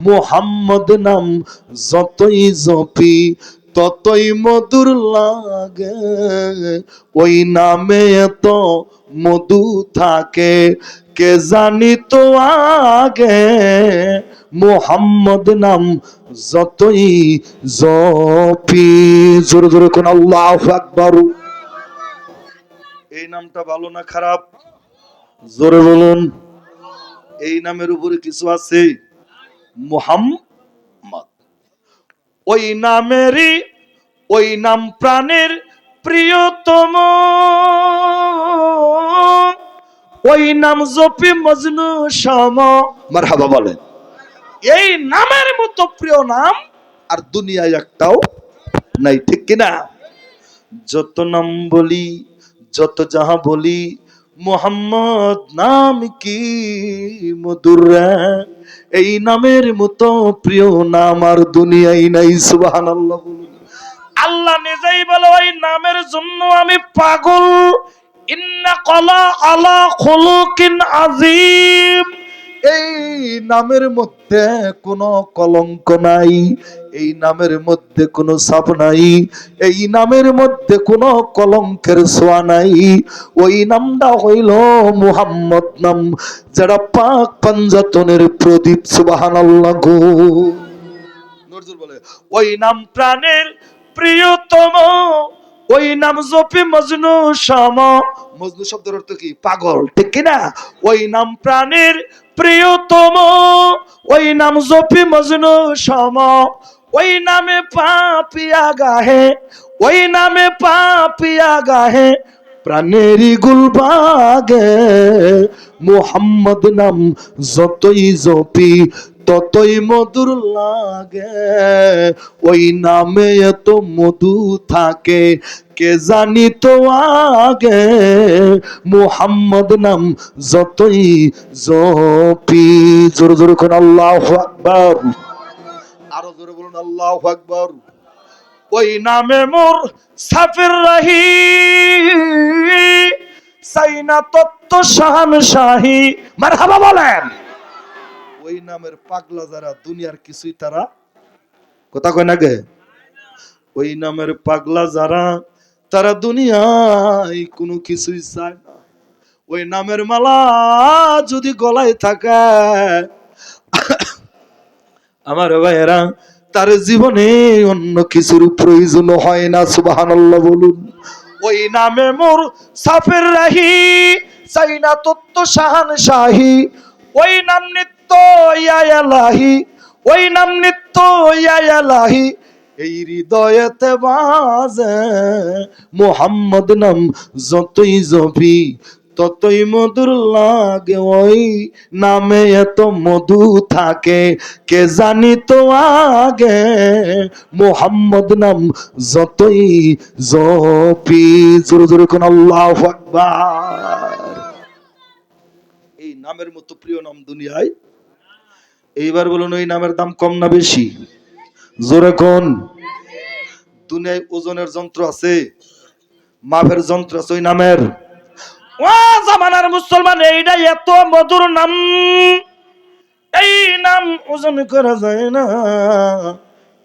মোহাম্মদ নাম যতই জপি, ততই মধুর লাগে। ওই নামে এত মধু থাকে, কে জানি তো আগে? মোহাম্মদ নাম যতই জপি। জোরে জোরে কোন আল্লাহ আকবর। এই নামটা ভালো না খারাপ? জোরে বলুন। এই নামের উপরে কিছু আছে? মোহাম্মদ। ওই নামেরই ওই নাম প্রাণের প্রিয়তম। ওই নাম জপি মজনু সম মারহাবা বলেন। এই নামের মতো প্রিয় নাম আর দুনিয়ায় একটাও নাই ঠিক কিনা? যত নাম বলি যত যাহা বলি মোহাম্মদ নাম কি? মধুর এই নামের মতো প্রিয় নাম আর দুনিয়াই নাই সুবাহান আল্লাহ নিজেই বলে, ওই নামের জন্য আমি পাগল। ইন্না কলা আলা খুলুকিন আজিম। এই নামের মধ্যে কোনো কলঙ্ক নাই, এই নামের মধ্যে কোনো সাপ নাই, এই নামের মধ্যে কোনো কলঙ্কের ছোঁয়া নাই। ওই নামটা হইল মুহাম্মদ নাম, যারা পাক পাঞ্জাতনের প্রদীপ সুবাহান গো বলে, ওই নাম প্রাণের প্রিয়তম ওই নাম জপি মজনু সম। মজনু শব্দের অর্থ কি? পাগল। ঠিক কিনা? ওই নাম প্রাণের প্রিয়তম। ওই নাম জপি মজনু সম। ওই নামে পাপিয়া গাহে ওই নামে পাপিয়া গাহে প্রাণেরই গুলবাগে মোহাম্মদ নাম যতই জপি ততই মধুর লাগে। ওই নামে এত মধু থাকে, কে জানি তো আগে? মোহাম্মদ নাম যতই জপি। জোরে জোরে কোন আল্লাহ আকবর। আরও জোরে বলুন, আল্লাহ আকবর। ওই নামে মোর সাফির রাহি। সাইনা তত্ত্ব শাহান শাহী মারহাবা বলেন। ওই নামের পাগলা যারা দুনিয়ার কিছুই তারা, কথা কয় না গে? ওই নামের পাগলা যারা, তারা দুনিয়ায় কোনো কিছুই চায় না। ওই নামের মালা যদি গলায় থাকে, আমার ভাইয়েরা, তার জীবনে অন্য কিছুর প্রয়োজন হয় না, সুবহানাল্লাহ বলুন। ওই নামে মোর সাফের রাহি, চাই না তত্ত্ব শাহান শাহী ওই নাম নিত্য ইয়ালাহি ওই নাম নিত্য ইয়ালাহি এই হৃদয়েতে বাজে মোহাম্মদ নাম যতই জপি, ততই মধুর লাগে ওই নামে এত মধু থাকে। কে জানি তো আগে মোহাম্মদ নাম যতই জপি। জোরে জোরে কোন আল্লাহ আকবার। এই নামের মতো প্রিয় নাম দুনিয়ায় এইবার বলুন ওই নামের দাম কম না বেশি? জোরে কোন? দুনিয়ায় ওজনের যন্ত্র আছে মাপের যন্ত্র আছে ওই নামের। ও জামানার মুসলমান এইটা এত মধুর নাম। এই নাম ওজন করা যায় না।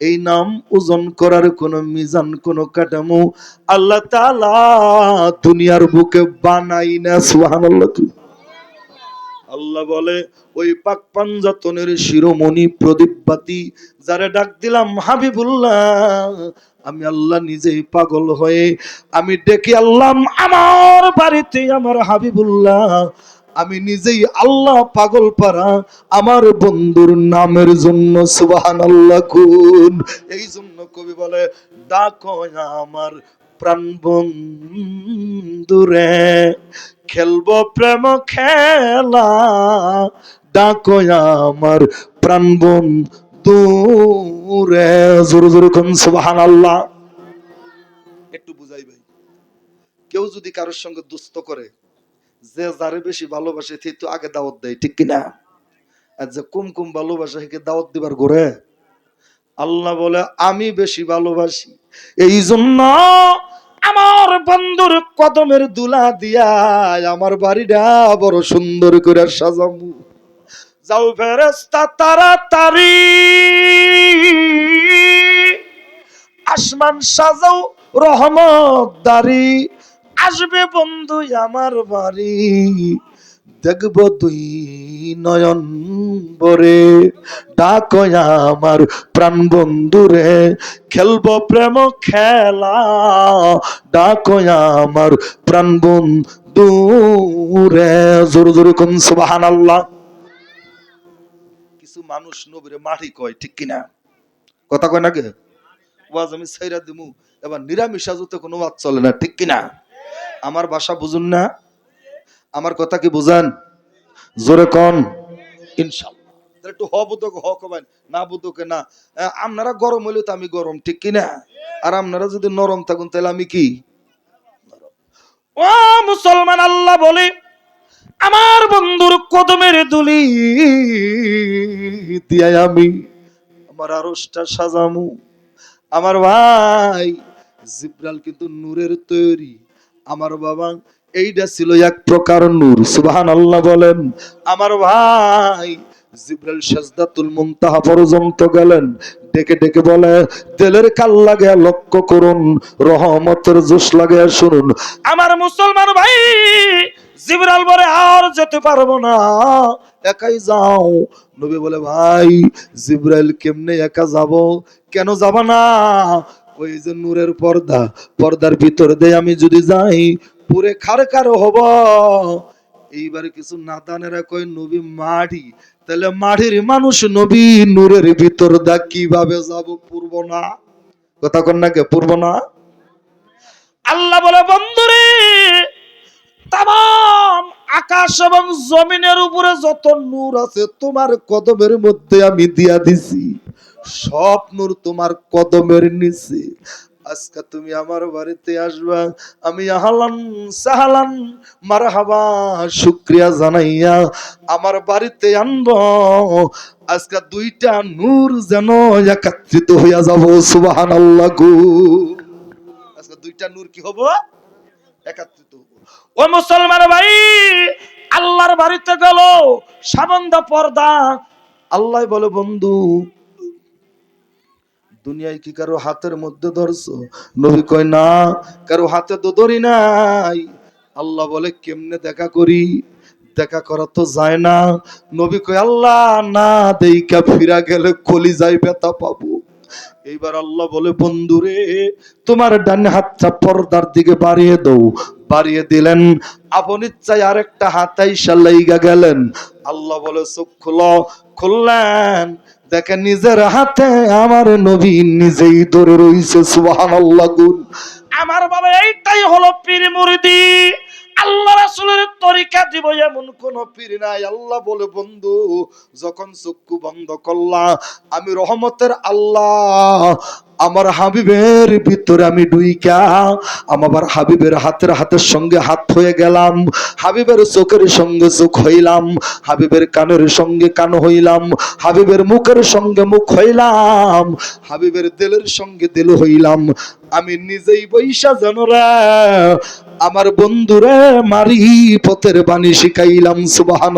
এই নাম ওজন করার কোন মিজান কোন কাঠামো আল্লাহ তালা দুনিয়ার বুকে বানাই না কি আল্লাহ বলে, ওই পাক পাঞ্জাতনের শিরোমণি প্রদীপ বাতি যারা ডাক দিলাম, হাবিবুল্লাহ, আমি আল্লাহ নিজেই পাগল হয়ে আমি ডেকে আল্লাহ আমার বাড়িতে আমার হাবিবুল্লাহ, আমি নিজেই আল্লাহ পাগল পারা আমার বন্ধুর নামের জন্য সুবাহান আল্লাহ কুন এই জন্য কবি বলে, ডাকো আমার প্রাণ বন্ধুরে। খেলব প্রেম খেলা। ডাকো আমার প্রাণ বন্ধুরে জোরে জোরে কোন সুবাহান আল্লাহ একটু বুঝাই ভাই। কেউ যদি কারোর সঙ্গে দুস্থ করে, যে যারে বেশি ভালোবাসে সে তো আগে দাওয়াত দেয়, ঠিক কিনা? আর যে কুম কুম ভালোবাসে সেকে দাওয়াত দিবার ঘরে? আল্লাহ বলে, আমি বেশি ভালোবাসি। এই জন্য আমার বন্ধুর কদমের দুলা দিয়া আমার বাড়িটা বড় সুন্দর করে সাজামু। যাও ফেরেস্তা তাড়াতাড়ি। আসমান সাজাও রহমত দারি। আসবে বন্ধু আমার বাড়ি। দেখব তুই নয়ন বরে ডাক আমার প্রাণ বন্ধুরে, খেলব প্রেম খেলা। ডাক আমার প্রাণ বন্ধুরে। জোর জোর কোন সুবাহান আল্লাহ কিছু মানুষ নবীরে মাটি কয়, ঠিক কিনা? কথা কয় নাকি ওয়াজ আমি সাইরা দিমু, এবার নিরামিষা যতে কোনো ওয়াজ চলে না, ঠিক কিনা? আমার ভাষা বুঝুন না? আমার কথা কি বুঝান? জোরে কন? ইনশাল্লাহ একটু হ বুধক হ কবেন না বুধকে না। আপনারা গরম হইলে তো আমি গরম ঠিক কিনা? আর আপনারা যদি নরম থাকুন তাহলে আমি কি? ও মুসলমান আল্লাহ বলে আমার বন্ধুর কদমের দুলি দিয়া আমি। আমার আরসটা সাজামু। আমার ভাই জিব্রাল কিন্তু নূরের তৈরি। আমার বাবা এইটা ছিল এক প্রকার নূর। সুবহান আল্লাহ বলেন, আমার ভাই জিব্রাইল সাজদাতুল মুনতাহা পর্যন্ত গেলেন। ডেকে ডেকে বলে, তেলের কাল লাগে, লক্ষ্য করুন, রহমতের জোশ লাগে, শুনুন। আমার মুসলমান ভাই জিব্রাইল বলে, আর যেতে পারব না, একাই যাও। নবী বলে, ভাই, জিব্রাইল কেমনে একা যাব? কেন যাব না? ওই যে, নূরের পর্দা, পর্দার ভিতর দিয়ে আমি যদি যাই পুরে খার খার হব। এইবারে কিছু নাদানেরা কয়, নবী মাটি। তাহলে মাটির মানুষ নবী নূরের ভিতর দা কীভাবে যাব পূর্ব না? কথা কন না কে, পূর্ব না? আল্লাহ বলে, বন্ধুরে, তাম আকাশ এবং জমিনের উপরে যত নূর আছে, তোমার কদমের মধ্যে আমি দিয়া দিছি। সব নূর তোমার কদমের নিচে। আজকে তুমি আমার বাড়িতে আসবা। আমি আহালান সাহালান, মারহাবা, শুক্রিয়া জানাইয়া আমার বাড়িতে আনব। আজকে দুইটা নূর যেন একাত্রিত হইয়া যাব সুবাহান আল্লাহ আজকে দুইটা নূর কি হব? একাত্রিত হব। ও মুসলমান ভাই, আল্লাহর বাড়িতে গেল সাবন্ধ পর্দা। আল্লাহ বলে, বন্ধু দুনিয়ায় কি কারও হাতের মধ্যে ধরছো? নবী কয়, না, কারও হাতে তো ধরি নাই। আল্লাহ বলে, কেমনে দেখা করি? দেখা করা তো যায় না। নবী কয়, আল্লাহ, না দেইকা ফিরা গেলে কলি যাই ব্যথা পাবো। এইবার আল্লাহ বলে, বন্ধুরে, তোমার ডান হাতটা পর্দার দিকে বাড়িয়ে দাও। বাড়িয়ে দিলেন। আপন ইচ্ছায় আরেকটা হাতাই সাল্লাইগা গেলেন। আল্লাহ বলে, চোখ খুলো। খুললেন। দেখেন নিজের হাতে আমার নবী নিজেই ধরে রইছে, সুবহানাল্লাহ, গুণ। আমার বাবা, এইটাই হলো পীর মুরিদি। আল্লাহ রাসূলের তরিকা দিব এমন কোন পীর নাই। আল্লাহ বলে, বন্ধু, যখন চক্ষু বন্ধ করলা, আমি রহমতের আল্লাহ আমার হাবিবের ভিতরে আমি ডুইকা আমার হাবিবের হাতের হাতের সঙ্গে হাত হয়ে গেলাম, হাবিবের চোখের সঙ্গে চোখ হইলাম, হাবিবের কানের সঙ্গে কান হইলাম, হাবিবের মুখের সঙ্গে মুখ হইলাম, হাবিবের দিলের সঙ্গে দিল হইলাম। আমি নিজেই বৈশা জানরা আমার বন্ধুরে মারি পথের বাণী শিখাইলাম সুবাহান